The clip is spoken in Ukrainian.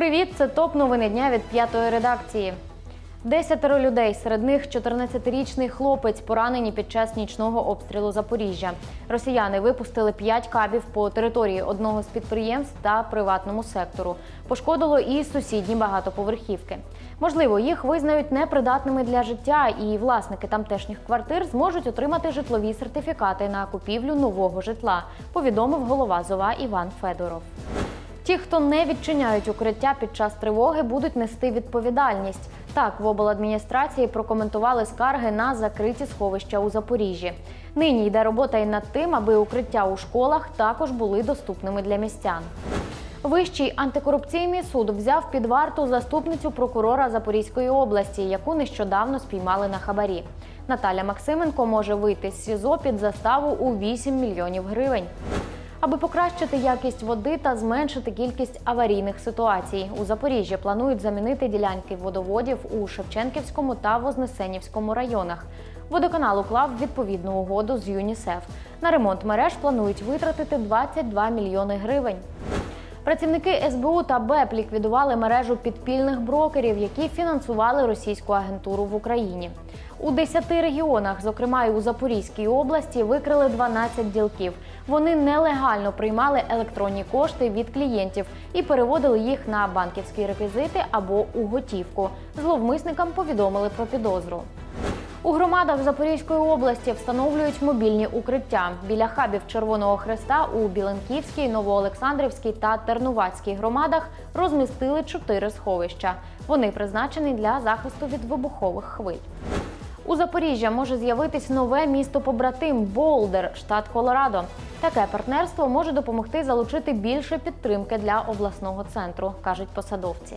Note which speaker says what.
Speaker 1: Привіт, це топ новини дня від п'ятої редакції. Десятеро людей, серед них 14-річний хлопець, поранені під час нічного обстрілу Запоріжжя. Росіяни випустили 5 кабів по території одного з підприємств та приватному сектору. Пошкодило і сусідні багатоповерхівки. Можливо, їх визнають непридатними для життя, і власники тамтешніх квартир зможуть отримати житлові сертифікати на купівлю нового житла. Повідомив голова ЗОВА Іван Федоров. Ті, хто не відчиняють укриття під час тривоги, будуть нести відповідальність. Так, в обладміністрації прокоментували скарги на закриті сховища у Запоріжжі. Нині йде робота і над тим, аби укриття у школах також були доступними для містян. Вищий антикорупційний суд взяв під варту заступницю прокурора Запорізької області, яку нещодавно спіймали на хабарі. Наталя Максименко може вийти з СІЗО під заставу у 8 мільйонів гривень. Аби покращити якість води та зменшити кількість аварійних ситуацій, у Запоріжжі планують замінити ділянки водоводів у Шевченківському та Вознесенівському районах. Водоканал уклав відповідну угоду з ЮНІСЕФ. На ремонт мереж планують витратити 22 мільйони гривень. Працівники СБУ та БЕП ліквідували мережу підпільних брокерів, які фінансували російську агентуру в Україні. У 10 регіонах, зокрема і у Запорізькій області, викрили 12 ділків. Вони нелегально приймали електронні кошти від клієнтів і переводили їх на банківські реквізити або у готівку. Зловмисникам повідомили про підозру. У громадах Запорізької області встановлюють мобільні укриття. Біля хабів Червоного Хреста у Біленківській, Новоолександрівській та Тернувацькій громадах розмістили чотири сховища. Вони призначені для захисту від вибухових хвиль. У Запоріжжя може з'явитись нове місто побратим Болдер, штат Колорадо. Таке партнерство може допомогти залучити більше підтримки для обласного центру, кажуть посадовці.